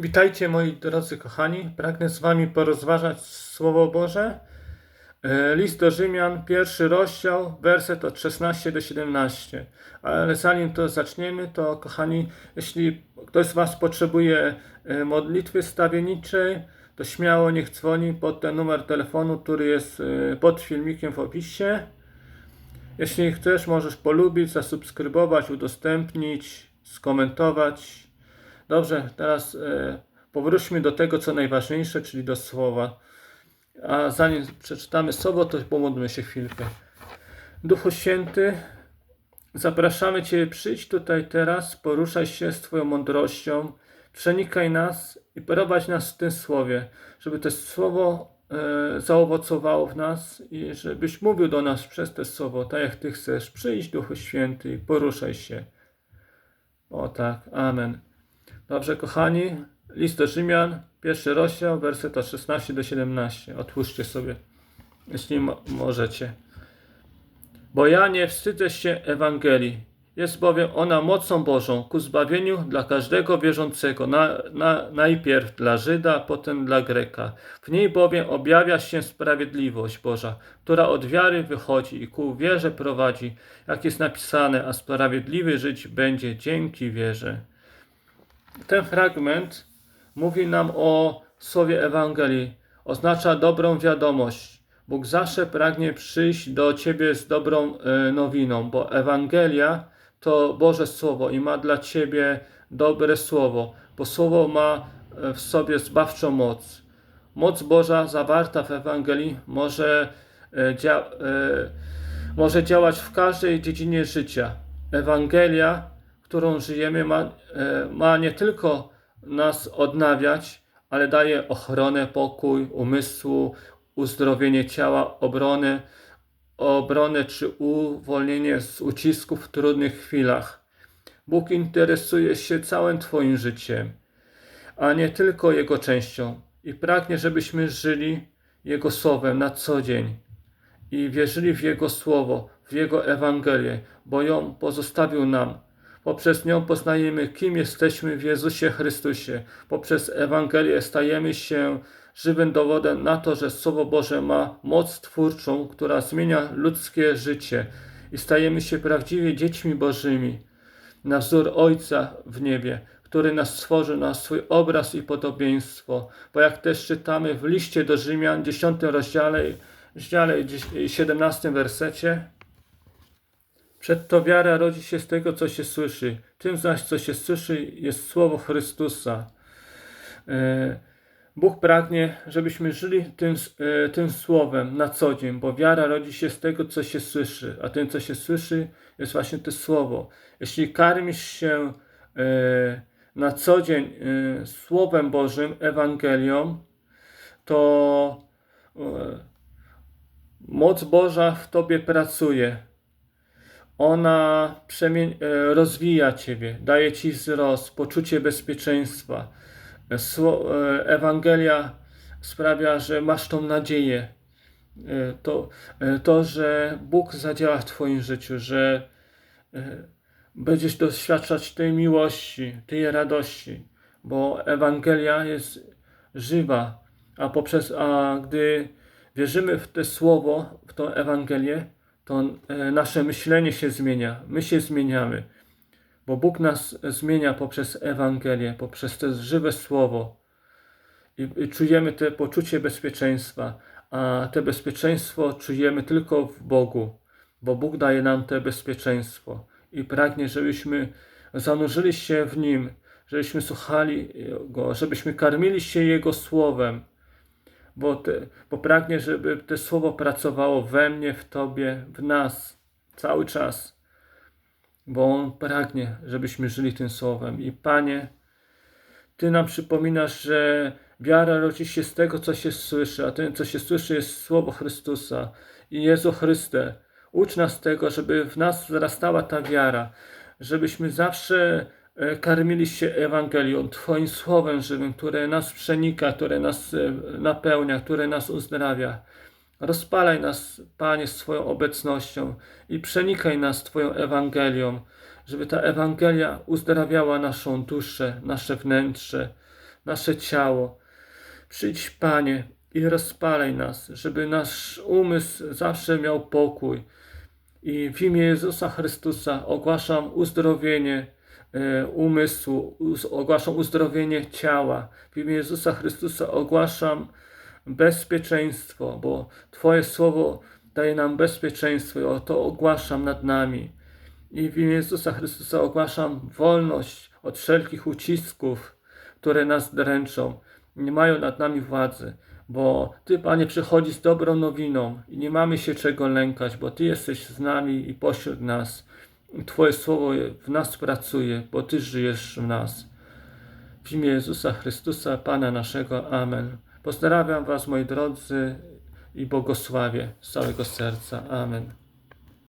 Witajcie moi drodzy kochani. Pragnę z wami porozważać Słowo Boże. E, List do Rzymian, pierwszy rozdział, werset od 16 do 17. Ale zanim to zaczniemy, to kochani, jeśli ktoś z was potrzebuje e, modlitwy stawienniczej, to śmiało niech dzwoni pod ten numer telefonu, który jest e, pod filmikiem w opisie. Jeśli chcesz, możesz polubić, zasubskrybować, udostępnić, skomentować. Dobrze, teraz e, powróćmy do tego, co najważniejsze, czyli do słowa. A zanim przeczytamy słowo, to pomódlmy się chwilkę. Duchu Święty, zapraszamy Cię, przyjdź tutaj teraz, poruszaj się z Twoją mądrością, przenikaj nas i prowadź nas w tym słowie, żeby to słowo e, zaowocowało w nas i żebyś mówił do nas przez to słowo, tak jak Ty chcesz. Przyjdź, Duchu Święty, poruszaj się. O tak, amen. Dobrze, kochani, list do Rzymian, pierwszy rozdział, werset od 16 do 17. Otwórzcie sobie, jeśli mo- możecie. Bo ja nie wstydzę się Ewangelii. Jest bowiem ona mocą Bożą ku zbawieniu dla każdego wierzącego, na, na, najpierw dla Żyda, potem dla Greka. W niej bowiem objawia się sprawiedliwość Boża, która od wiary wychodzi i ku wierze prowadzi, jak jest napisane, a sprawiedliwy żyć będzie dzięki wierze. Ten fragment mówi nam o słowie Ewangelii. Oznacza dobrą wiadomość. Bóg zawsze pragnie przyjść do Ciebie z dobrą e, nowiną, bo Ewangelia to Boże Słowo i ma dla Ciebie dobre Słowo, bo Słowo ma e, w sobie zbawczą moc. Moc Boża zawarta w Ewangelii może, e, dzia- może działać w każdej dziedzinie życia. Ewangelia, którą żyjemy, ma, e, ma nie tylko nas odnawiać, ale daje ochronę, pokój umysłu, uzdrowienie ciała, obronę, obronę czy uwolnienie z ucisków w trudnych chwilach. Bóg interesuje się całym Twoim życiem, a nie tylko jego częścią i pragnie, żebyśmy żyli Jego słowem na co dzień i wierzyli w Jego Słowo, w Jego Ewangelię, bo ją pozostawił nam. Poprzez nią poznajemy, kim jesteśmy w Jezusie Chrystusie. Poprzez Ewangelię stajemy się żywym dowodem na to, że Słowo Boże ma moc twórczą, która zmienia ludzkie życie i stajemy się prawdziwie dziećmi Bożymi na wzór Ojca w niebie, który nas stworzył na swój obraz i podobieństwo. Bo jak też czytamy w liście do Rzymian, 10 rozdziale, rozdziale 17 wersecie, Przedto wiara rodzi się z tego, co się słyszy. Tym zaś, co się słyszy, jest słowo Chrystusa. E, Bóg pragnie, żebyśmy żyli tym, e, tym słowem na co dzień, bo wiara rodzi się z tego, co się słyszy, a tym, co się słyszy, jest właśnie to słowo. Jeśli karmisz się e, na co dzień Słowem Bożym, Ewangelią, to moc Boża w tobie pracuje. Ona e, rozwija ciebie, daje ci wzrost, poczucie bezpieczeństwa. E, Ewangelia sprawia, że masz tą nadzieję. E, To, to, że Bóg zadziała w Twoim życiu, że będziesz doświadczać tej miłości, tej radości, bo Ewangelia jest żywa, a poprzez, a gdy wierzymy w to słowo, w tą Ewangelię, to e, nasze myślenie się zmienia, my się zmieniamy, bo Bóg nas zmienia poprzez Ewangelię, poprzez to żywe słowo. I, czujemy to poczucie bezpieczeństwa, a to bezpieczeństwo czujemy tylko w Bogu, bo Bóg daje nam to bezpieczeństwo. I pragnie, żebyśmy zanurzyli się w Nim, żebyśmy słuchali Go, żebyśmy karmili się Jego Słowem, bo, te, bo pragnie, żeby to słowo pracowało we mnie, w Tobie, w nas cały czas. Bo On pragnie, żebyśmy żyli tym słowem. I Panie, Ty nam przypominasz, że wiara rodzi się z tego, co się słyszy, a tym, co się słyszy, jest słowo Chrystusa. I Jezu Chryste, ucz nas tego, żeby w nas wzrastała ta wiara, żebyśmy zawsze e, karmili się Ewangelią, Twoim Słowem żywym, które nas przenika, które nas e, napełnia, które nas uzdrawia. Rozpalaj nas, Panie, swoją obecnością i przenikaj nas Twoją Ewangelią, żeby ta Ewangelia uzdrawiała naszą duszę, nasze wnętrze, nasze ciało. Przyjdź, Panie, i rozpalaj nas, żeby nasz umysł zawsze miał pokój. I w imię Jezusa Chrystusa ogłaszam uzdrowienie umysłu, uz- ogłaszam uzdrowienie ciała. W imię Jezusa Chrystusa ogłaszam bezpieczeństwo, bo Twoje słowo daje nam bezpieczeństwo i o to ogłaszam nad nami. I w imię Jezusa Chrystusa ogłaszam wolność od wszelkich ucisków, które nas dręczą. Nie mają nad nami władzy, bo Ty, Panie, przychodzisz z dobrą nowiną i nie mamy się czego lękać, bo Ty jesteś z nami i pośród nas. Twoje słowo w nas pracuje, bo Ty żyjesz w nas. W imię Jezusa Chrystusa, Pana naszego. Amen. Pozdrawiam Was, moi drodzy, i błogosławię z całego serca. Amen.